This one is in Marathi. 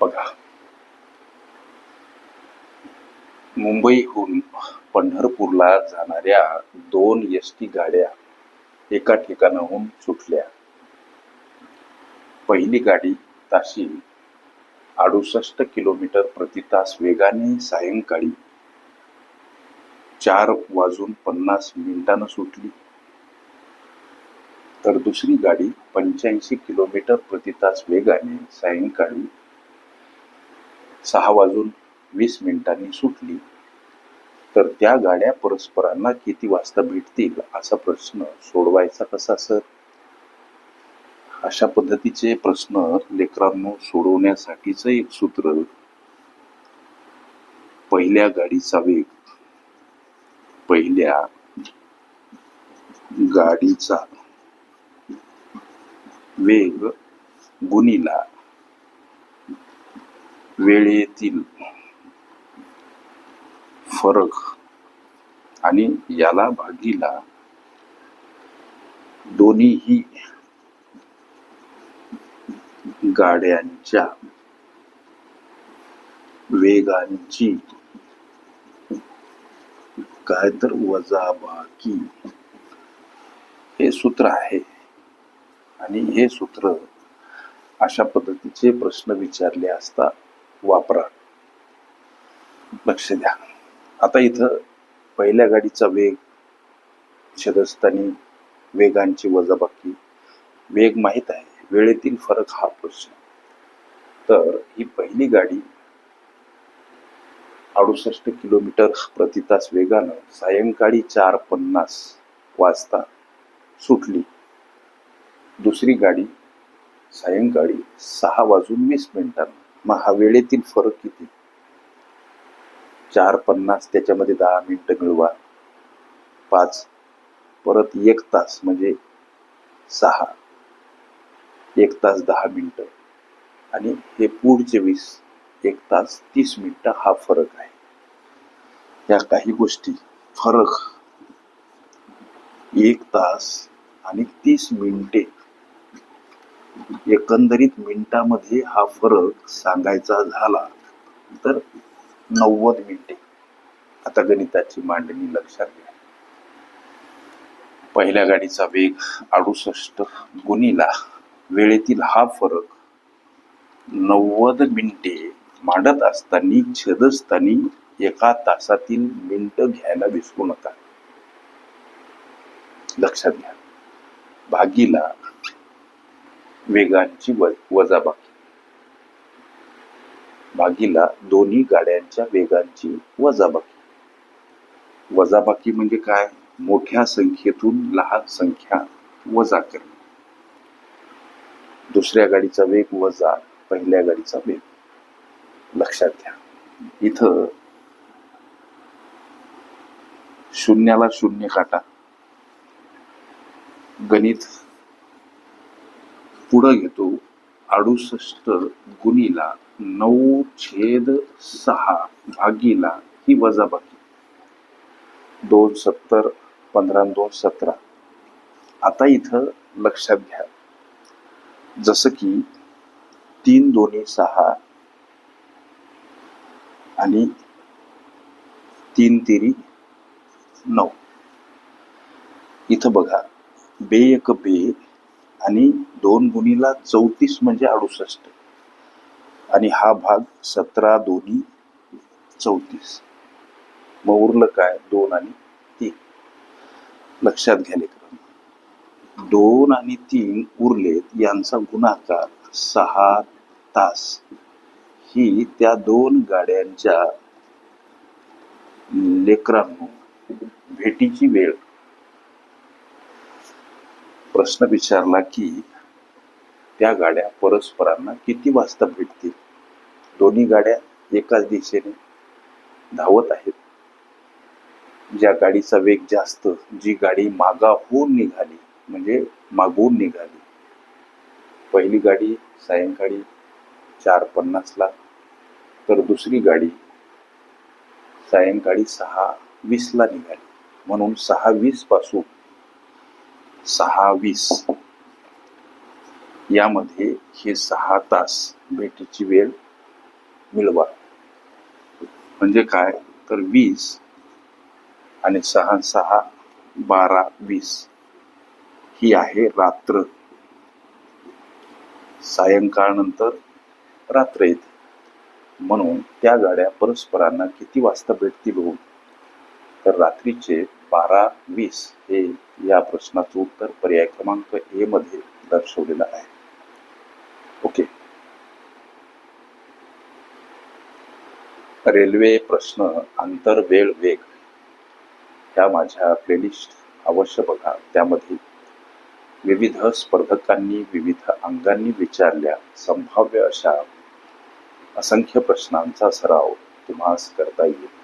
बघा. मुंबईहून पंढरपूरला जाणाऱ्या दोन एस टी गाड्या एका ठिकाणाहून सुटल्या. पहिली गाडी ताशी अडुसष्ट किलोमीटर प्रति तास वेगाने सायंकाळी चार वाजून पन्नास मिनिटानं सुटली. तर दुसरी गाडी पंच्याऐंशी किलोमीटर प्रति तास वेगाने सायंकाळी सहा वाजून वीस मिनिटांनी सुटली. तर त्या गाड्या परस्परांना किती वाजता भेटतील असा प्रश्न सोडवायचा कसा सर? अशा पद्धतीचे प्रश्न लेकरांनो सोडवण्यासाठीच एक सूत्र. पहिल्या गाडीचा वेग. पहिल्या गाडीचा वेग गुणिला वेळेतील फरक आणि याला भागीला दोन्हीही गाड्यांच्या वेगांची काय तर वजाबाकी हे सूत्र आहे. आणि हे सूत्र अशा पद्धतीचे प्रश्न विचारले असता वापरा. लक्ष द्या. आता इथं पहिल्या गाडीचा वेग छेदस्थानी वेगांची वजाबाकी वेग माहीत आहे. वेळेतील फरक हा प्रश्न. तर ही पहिली गाडी अडुसष्ट किलोमीटर प्रति तास वेगानं सायंकाळी चार पन्नास वाजता सुटली. दुसरी गाडी सायंकाळी सहा वाजून वीस मिनिटांना. मग हा वेळेतील फरक किती? चार पन्नास त्याच्यामध्ये दहा मिनिटं मिळवा. पाच परत एक तास म्हणजे सहा. एक तास दहा मिनिटं. आणि हे पुढचे वीस एक तास तीस मिनिटं हा फरक आहे. या काही गोष्टी फरक. एक तास आणि तीस मिनिटे. एकंदरीत मिनिटामध्ये हा फरक सांगायचा झाला तर नव्वद मिनिटे. आता गणिताची मांडणी लक्षात घ्या. पहिल्या गाडीचा वेग अडुसष्ट गुणीला वेळेतील हा फरक नव्वद मिनिटे मांडत असताना छेदस्थानी एका तासातील मिनिट घ्यायला विसरू नका. लक्षात घ्या. भागीला वेगांची व वजाबाकी. भागीला दोन्ही गाड्यांच्या वेगांची वजाबाकी. वजाबाकी म्हणजे काय? मोठ्या संख्येतून लहान संख्या वजा करणे. दुसऱ्या गाडीचा वेग वजा पहिल्या गाडीचा वेग. लक्षात घ्या. इथं शून्याला शून्य काटा. गणित पुढं घेतो. अडुसष्ट गुणीला नऊ छेद सहा भागीला ही वजाबाकी दोन सत्तर पंधरा दोन सतरा. आता इथं लक्षात घ्या. जसं की तीन दोन्ही सहा आणि तीन तिरी नऊ. इथं बघा बे एक बे आणि दोन गुणीला चौतीस म्हणजे अडुसष्ट. आणि हा भाग सतरा दोन्ही चौतीस. मग उरलं काय? दोन आणि तीन. लक्षात घ्या लेकरांनो दोन आणि तीन उरलेत यांचा गुणाकार सहा तास. ही त्या दोन गाड्यांच्या लेकरांनो भेटीची वेळ. प्रश्न विचारला की त्या गाड्या परस्परांना किती वाजता भेटतील? दोन्ही गाड्या एकाच दिशेने धावत आहेत. ज्या गाडीचा वेग जास्त जी गाडी मागाहून निघाली म्हणजे मागून निघाली. पहिली गाडी सायंकाळी चार पन्नासला तर दुसरी गाडी सायंकाळी सहा वीसला निघाली. म्हणून सहा वीसपासून सहा वीस यामध्ये हे सहा तास भेटीची वेळ मिळवा. म्हणजे काय? तर वीस आणि सहा सहा बारा वीस. ही आहे रात्र. सायंकाळनंतर रात्र येते. म्हणून त्या गाड्या परस्परांना किती वाजता भेटतील हो? तर रात्रीचे बारा वीस हे या प्रश्नाचं उत्तर पर्याय क्रमांक ए मध्ये दर्शवलेलं आहे. ओके. रेल्वे प्रश्न आंतर वेळ वेग. ह्या माझ्या प्लेलिस्ट अवश्य बघा. त्यामध्ये विविध स्पर्धकांनी विविध अंगांनी विचारल्या संभाव्य अशा असंख्य प्रश्नांचा सराव तुम्हाला करता येईल.